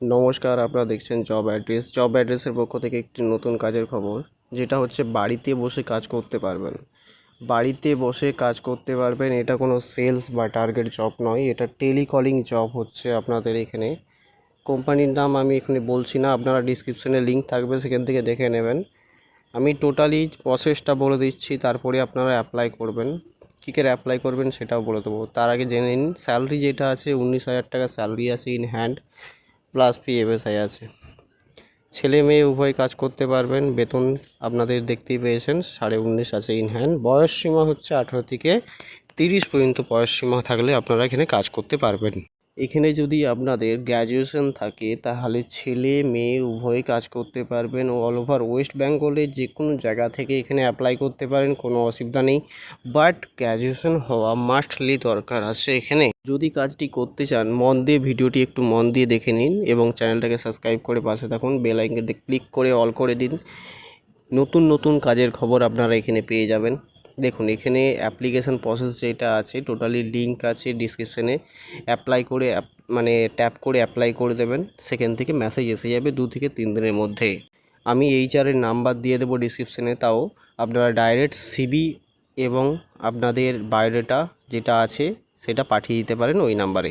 নমস্কার, আপনারা দেখছেন জব অ্যাড্রেস জব অ্যাড্রেসের পক্ষ থেকে একটি নতুন কাজের খবর, যেটা হচ্ছে বাড়িতে বসে কাজ করতে পারবেন। বাড়িতে বসে কাজ করতে পারবেন, এটা কোনো সেলস বা টার্গেট জব নয়, এটা টেলিকলিং জব হচ্ছে আপনাদের এখানে। কোম্পানির নাম আমি এখানে বলছি না, আপনারা ডিসক্রিপশনে লিঙ্ক থাকবে, সেখান থেকে দেখে নেবেন। আমি টোটালি প্রসেসটা বলে দিচ্ছি, তারপরে আপনারা অ্যাপ্লাই করবেন। কী করে অ্যাপ্লাই করবেন সেটাও বলে দেবো। তার আগে জেনে নিন স্যালারি যেটা আছে, উনিশ হাজার টাকা স্যালারি আছে ইন হ্যান্ড প্লাস পিএফএসআই আছে। ছেলে মেয়ে উভয় কাজ করতে পারবেন। বেতন আপনাদের দেখতেই পেয়েছেন, সাড়ে উনিশ আছে ইন হ্যান্ড বয়স সীমা হচ্ছে আঠেরো থেকে তিরিশ পর্যন্ত বয়স সীমা থাকলে আপনারা এখানে কাজ করতে পারবেন। এখানে যদি আপনাদের গ্র্যাজুয়েশন থাকে, তাহলে ছেলে, মেয়ে উভয় কাজ করতে পারবেন অল ওভার ওয়েস্ট বেঙ্গলের যে কোনো জায়গা থেকে এখানে অ্যাপ্লাই করতে পারেন, কোনো অসুবিধা নেই। বাট গ্র্যাজুয়েশন হওয়া মাস্টলি দরকার আছে এখানে। যদি কাজটি করতে চান, মন দিয়ে ভিডিওটি একটু মন দিয়ে দেখে নিন এবং চ্যানেলটাকে সাবস্ক্রাইব করে পাশে থাকুন বেল ক্লিক করে অল করে দিন। নতুন নতুন কাজের খবর আপনারা এখানে পেয়ে যাবেন। দেখুন, এখানে অ্যাপ্লিকেশন প্রসেস যেটা আছে টোটালি লিঙ্ক আছে ডিসক্রিপশনে অ্যাপ্লাই করে মানে ট্যাপ করে অ্যাপ্লাই করে দেবেন। সেখান থেকে মেসেজ এসে যাবে দু থেকে তিন দিনের মধ্যে। আমি এইচআরের নাম্বার দিয়ে দেবো ডিসক্রিপশনে তাও আপনারা ডাইরেক্ট সিবি এবং আপনাদের বায়োডাটা যেটা আছে, সেটা পাঠিয়ে দিতে পারেন ওই নাম্বারে